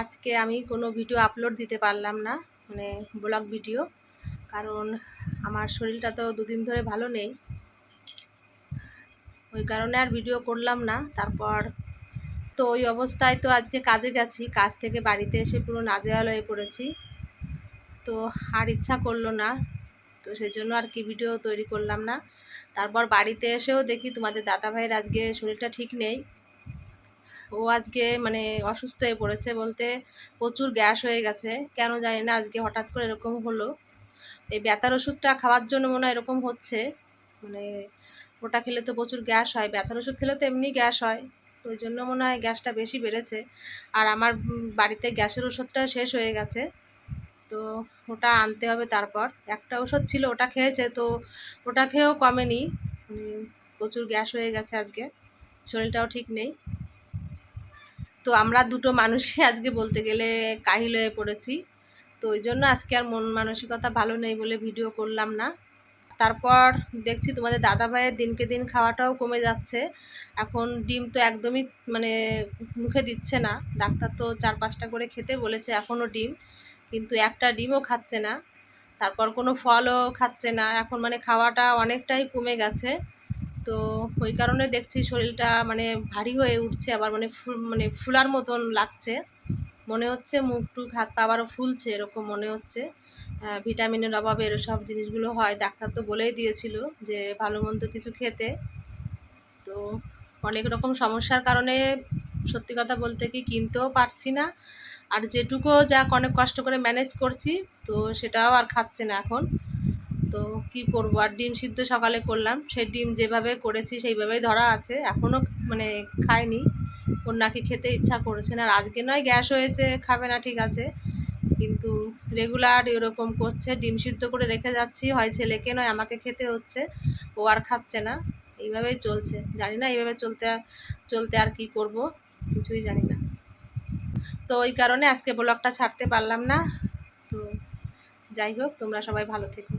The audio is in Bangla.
আজকে আমি কোনো ভিডিও আপলোড দিতে পারলাম না মানে ব্লগ ভিডিও কারণ আমার শরীরটা তো দুদিন ধরে ভালো নেই। ওই কারণে আর ভিডিও করলাম না, তারপর তো ওই অবস্থায় তো আজকে কাজে গেছি, কাজ থেকে বাড়িতে এসে পুরো নাজেহাল হয়ে পড়েছি। তো আর ইচ্ছা করল না, তো সেই জন্য আর কি ভিডিও তৈরি করলাম না। তারপর বাড়িতে এসেও দেখি তোমাদের দাদা ভাইয়ের আজকে শরীরটা ঠিক নেই। ও আজকে মানে অসুস্থ হয়ে পড়েছে বলতে প্রচুর গ্যাস হয়ে গেছে। কেন জানি না, আজকে হঠাৎ করে এরকম হলো। এই ব্যথার ওষুধটা খাওয়ার জন্য মনে হয় এরকম হচ্ছে। মানে ওটা খেলে তো প্রচুর গ্যাস হয়, ব্যথার ওষুধ খেলে তো এমনি গ্যাস হয়। ওই জন্য মনে হয় গ্যাসটা বেশি বেড়েছে। আর আমার বাড়িতে গ্যাসের ওষুধটা শেষ হয়ে গেছে। তো ওটা আনতে হবে তারপর। একটা ওষুধ ছিল, ওটা খেয়েছে, তো ওটা খেয়েও কমেনি। প্রচুর গ্যাস হয়ে গেছে আজকে। শরীরটাও ঠিক নেই। তো আমরা দুটো মানুষই আজকে বলতে গেলে কাহিল হয়ে পড়েছি। তো ওই জন্য আজকে আর মন মানসিকতা ভালো নেই বলে ভিডিও করলাম না। তারপর দেখছি তোমাদের দাদা ভাইয়ের দিনকে দিন খাওয়াটাও কমে যাচ্ছে। এখন ডিম তো একদমই মানে মুখে দিচ্ছে না। ডাক্তার তো চার পাঁচটা করে খেতে বলেছে এখনও ডিম, কিন্তু একটা ডিমও খাচ্ছে না। তারপর কোনো ফলও খাচ্ছে না। এখন মানে খাওয়াটা অনেকটাই কমে গেছে। তো ওই কারণে দেখছি শরীরটা মানে ভারী হয়ে উঠছে, আবার মানে ফুল মানে ফুলার মতন লাগছে। মনে হচ্ছে মুখ টুক হাত পা আবারও ফুলছে এরকম মনে হচ্ছে। ভিটামিনের অভাবে এসব জিনিসগুলো হয়। ডাক্তার তো বলেই দিয়েছিল যে ভালো মন্দ কিছু খেতে। তো অনেক রকম সমস্যার কারণে সত্যি কথা বলতে কি কিনতেও পারছি না। আর যেটুকু যা অনেক কষ্ট করে ম্যানেজ করছি, তো সেটাও আর খাচ্ছে না এখন। তো কি করব? আর ডিম সিদ্ধ সকালে করলাম। সেই ডিম যেভাবে করেছি সেইভাবেই ধরা আছে। এখনও মানে খায়নি ওর নাকি খেতে ইচ্ছা করেছে না। আজকে নয়, গ্যাস হয়েছে, খাবে না, ঠিক আছে। কিন্তু রেগুলার এরকম করছে। ডিম সিদ্ধ করে রেখে যাচ্ছি। হয় ছেলেকে নয়, আমাকে খেতে হচ্ছে। ও আর খাচ্ছে না। এইভাবেই চলছে। জানি না এইভাবে চলতে চলতে আর কি করব? কিছুই জানি না। তো ওই কারণে আজকে ব্লগটা ছাড়তে পারলাম না। তো যাই হোক, তোমরা সবাই ভালো থেকো।